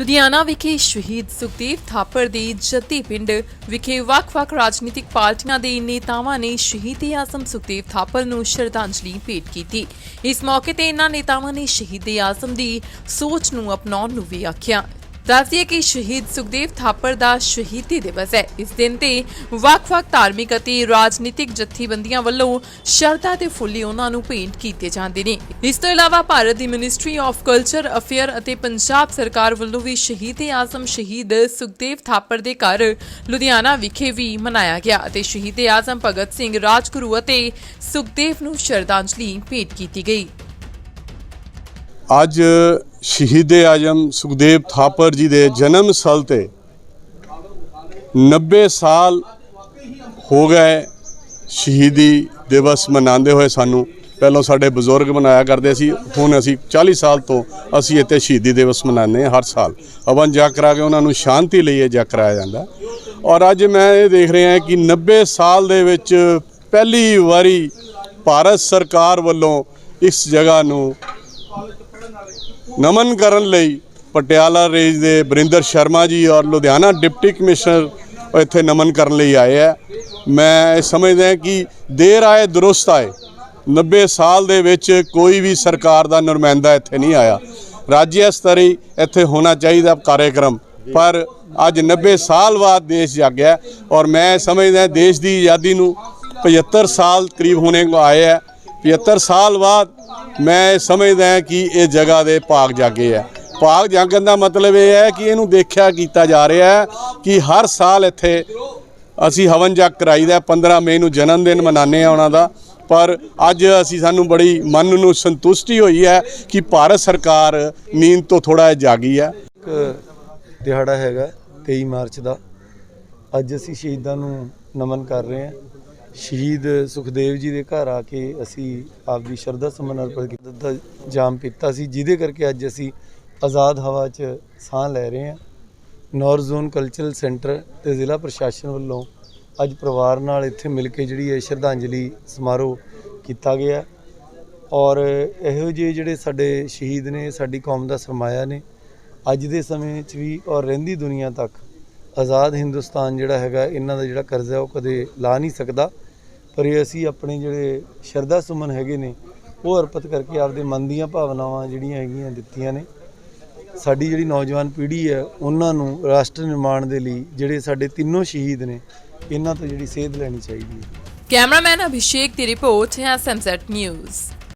ਲੁਧਿਆਣਾ ਵਿਖੇ ਸ਼ਹੀਦ ਸੁਖਦੇਵ ਥਾਪਰ ਦੇ ਜੱਦੀ ਪਿੰਡ ਵਿਖੇ ਵੱਖ-ਵੱਖ ਰਾਜਨੀਤਿਕ ਪਾਰਟੀਆਂ ਦੇ ਨੇਤਾਵਾਂ ਨੇ ਸ਼ਹੀਦ ਆਜ਼ਮ ਸੁਖਦੇਵ ਥਾਪਰ ਨੂੰ ਸ਼ਰਧਾਂਜਲੀ ਭੇਟ ਕੀਤੀ। ਇਸ ਮੌਕੇ ਤੇ ਇਨ੍ਹਾਂ ਨੇਤਾਵਾਂ ਨੇ ਸ਼ਹੀਦ ਆਜ਼ਮ ਦੀ ਸੋਚ ਨੂੰ ਅਪਣਾਉਣ ਨੂੰ ਵੀ ਆਖਿਆ। ਦੱਸਦੀਏ ਕਿ ਸ਼ਹੀਦ ਸੁਖਦੇਵ ਥਾਪਰ ਦਾ ਸ਼ਹੀਦੀ ਦਿਵਸ ਹੈ। ਇਸ ਦਿਨ ਤੇ ਵੱਖ-ਵੱਖ ਧਾਰਮਿਕ ਅਤੇ ਰਾਜਨੀਤਿਕ ਜਥੇਬੰਦੀਆਂ ਵੱਲੋਂ ਸ਼ਰਧਾ ਤੇ ਫੁੱਲੀ ਉਹਨਾਂ ਨੂੰ ਭੇਂਟ ਕੀਤੇ ਜਾਂਦੇ ਨੇ। ਇਸ ਤੋਂ ਇਲਾਵਾ ਭਾਰਤ ਦੀ ਮਿਨਿਸਟਰੀ ਆਫ ਕਲਚਰ ਅਫੇਅਰ ਅਤੇ ਪੰਜਾਬ ਸਰਕਾਰ ਵੱਲੋਂ ਵੀ ਸ਼ਹੀਦ ਆਜ਼ਮ ਸ਼ਹੀਦ ਸੁਖਦੇਵ ਥਾਪਰ ਦੇ ਘਰ ਲੁਧਿਆਣਾ ਵਿਖੇ ਵੀ ਮਨਾਇਆ ਗਿਆ ਅਤੇ ਸ਼ਹੀਦ ਆਜ਼ਮ ਭਗਤ ਸਿੰਘ ਰਾਜਗੁਰੂ ਅਤੇ ਸੁਖਦੇਵ ਨੂੰ ਸ਼ਰਧਾਂਜਲੀ ਭੇਟ ਕੀਤੀ ਗਈ। ਅੱਜ ਸ਼ਹੀਦ ਆਜਮ ਸੁਖਦੇਵ ਥਾਪਰ ਜੀ ਦੇ ਜਨਮ ਸਥਲ ਤੇ 90 ਸਾਲ ਹੋ ਗਏ ਸ਼ਹੀਦੀ ਦਿਵਸ ਮਨਾਉਂਦੇ ਹੋਏ ਸਾਨੂੰ। ਪਹਿਲਾਂ ਸਾਡੇ ਬਜ਼ੁਰਗ ਮਨਾਇਆ ਕਰਦੇ ਸੀ, ਹੁਣ ਅਸੀਂ 40 ਸਾਲ ਤੋਂ ਅਸੀਂ ਇੱਥੇ ਸ਼ਹੀਦੀ ਦਿਵਸ ਮਨਾਉਂਦੇ ਹਾਂ ਹਰ ਸਾਲ। ਹਵਨ ਜਾ ਕਰਾ ਕੇ ਉਹਨਾਂ ਨੂੰ ਸ਼ਾਂਤੀ ਲਈ ਇਹ ਜਾ ਕਰਾਇਆ ਜਾਂਦਾ। ਔਰ ਅੱਜ ਮੈਂ ਇਹ ਦੇਖ ਰਿਹਾ ਕਿ 90 ਸਾਲ ਦੇ ਵਿੱਚ ਪਹਿਲੀ ਵਾਰੀ ਭਾਰਤ ਸਰਕਾਰ ਵੱਲੋਂ ਇਸ ਜਗ੍ਹਾ ਨੂੰ ਨਮਨ ਕਰਨ ਲਈ ਪਟਿਆਲਾ ਰੇਂਜ ਦੇ ਬਰਿੰਦਰ ਸ਼ਰਮਾ ਜੀ ਔਰ ਲੁਧਿਆਣਾ ਡਿਪਟੀ ਕਮਿਸ਼ਨਰ ਇੱਥੇ ਨਮਨ ਕਰਨ ਲਈ ਆਏ ਆ। ਮੈਂ ਇਹ ਸਮਝਦਾ ਕਿ ਦੇਰ ਆਏ, ਦਰੁਸਤ ਆਏ। 90 ਸਾਲ ਦੇ ਵਿੱਚ ਕੋਈ ਵੀ ਸਰਕਾਰ ਦਾ ਨੁਮਾਇੰਦਾ ਇੱਥੇ ਨਹੀਂ ਆਇਆ। ਰਾਜਿਆ ਸਤਰੀ ਇੱਥੇ ਹੋਣਾ ਚਾਹੀਦਾ ਕਾਰਜਕ੍ਰਮ, ਪਰ ਅੱਜ 90 ਸਾਲ ਬਾਅਦ ਦੇਸ਼ ਜਾਗਿਆ ਔਰ ਮੈਂ ਸਮਝਦਾ ਦੇਸ਼ ਦੀ ਆਜ਼ਾਦੀ ਨੂੰ 75 ਸਾਲ ਕਰੀਬ ਹੋਣੇ ਆਏ ਹੈ। 75 ਸਾਲ ਬਾਅਦ ਮੈਂ ਇਹ ਸਮਝਦਾ ਕਿ ਇਹ ਜਗ੍ਹਾ ਦੇ ਭਾਗ ਜਾਗੇ ਹੈ। ਭਾਗ ਜਾਗਣ ਦਾ ਮਤਲਬ ਇਹ ਹੈ ਕਿ ਇਹਨੂੰ ਦੇਖਿਆ ਕੀਤਾ ਜਾ ਰਿਹਾ ਹੈ ਕਿ ਹਰ ਸਾਲ ਇੱਥੇ ਅਸੀਂ ਹਵਨ ਜਗ ਕਰਾਈਦਾ 15 ਮਈ ਨੂੰ ਜਨਮ ਦਿਨ ਮਨਾਉਂਦੇ ਆ ਉਹਨਾਂ ਦਾ। ਪਰ ਅੱਜ ਅਸੀਂ ਸਾਨੂੰ ਬੜੀ ਮਨ ਨੂੰ ਸੰਤੁਸ਼ਟੀ ਹੋਈ ਹੈ ਕਿ ਭਾਰਤ ਸਰਕਾਰ ਨੀਂਦ ਤੋਂ ਥੋੜਾ ਜਾਗੀ ਹੈ। ਇੱਕ ਦਿਹਾੜਾ ਹੈਗਾ 23 ਮਾਰਚ ਦਾ। ਅੱਜ ਅਸੀਂ ਸ਼ਹੀਦਾਂ ਨੂੰ ਨਮਨ ਕਰ ਰਹੇ ਹਾਂ। ਸ਼ਹੀਦ ਸੁਖਦੇਵ ਜੀ ਦੇ ਘਰ ਆ ਕੇ ਅਸੀਂ ਆਪਦੀ ਸ਼ਰਧਾ ਸੁਮਨ ਅਰਪਿਤ ਕੀਤਾ। ਦਾ ਜਾਮ ਪੀਤਾ ਸੀ, ਜਿਹਦੇ ਕਰਕੇ ਅੱਜ ਅਸੀਂ ਆਜ਼ਾਦ ਹਵਾ 'ਚ ਸਾਹ ਲੈ ਰਹੇ ਹਾਂ। ਨੌਰ ਜ਼ੋਨ ਕਲਚਰਲ ਸੈਂਟਰ ਤੇ ਜ਼ਿਲ੍ਹਾ ਪ੍ਰਸ਼ਾਸਨ ਵੱਲੋਂ ਅੱਜ ਪਰਿਵਾਰ ਨਾਲ ਇੱਥੇ ਮਿਲ ਕੇ ਜਿਹੜੀ ਹੈ ਸ਼ਰਧਾਂਜਲੀ ਸਮਾਰੋਹ ਕੀਤਾ ਗਿਆ ਔਰ ਇਹੋ ਜਿਹੇ ਜਿਹੜੇ ਸਾਡੇ ਸ਼ਹੀਦ ਨੇ, ਸਾਡੀ ਕੌਮ ਦਾ ਸਰਮਾਇਆ ਨੇ, ਅੱਜ ਦੇ ਸਮੇਂ 'ਚ ਵੀ ਔਰ ਰਹਿੰਦੀ ਦੁਨੀਆ ਤੱਕ ਆਜ਼ਾਦ ਹਿੰਦੁਸਤਾਨ ਜਿਹੜਾ ਹੈਗਾ, ਇਹਨਾਂ ਦਾ ਜਿਹੜਾ ਕਰਜ਼ਾ ਉਹ ਕਦੇ ਲਾ ਨਹੀਂ ਸਕਦਾ। ਪਰ ਇਹ ਅਸੀਂ ਆਪਣੇ ਜਿਹੜੇ ਸ਼ਰਧਾ ਸੁਮਨ ਹੈਗੇ ਨੇ, ਉਹ ਅਰਪਿਤ ਕਰਕੇ ਆਪਦੇ ਮਨ ਦੀਆਂ ਭਾਵਨਾਵਾਂ ਜਿਹੜੀਆਂ ਹੈਗੀਆਂ ਦਿੱਤੀਆਂ ਨੇ। ਸਾਡੀ ਜਿਹੜੀ ਨੌਜਵਾਨ ਪੀੜ੍ਹੀ ਹੈ, ਉਹਨਾਂ ਨੂੰ ਰਾਸ਼ਟਰ ਨਿਰਮਾਣ ਦੇ ਲਈ ਜਿਹੜੇ ਸਾਡੇ ਤਿੰਨੋਂ ਸ਼ਹੀਦ ਨੇ, ਇਹਨਾਂ ਤੋਂ ਜਿਹੜੀ ਸੇਧ ਲੈਣੀ ਚਾਹੀਦੀ ਹੈ। ਕੈਮਰਾਮੈਨ ਅਭਿਸ਼ੇਕ ਦੀ ਰਿਪੋਰਟ ਹੈ ਐਸਐਮਜ਼ੈਡ ਨਿਊਜ਼।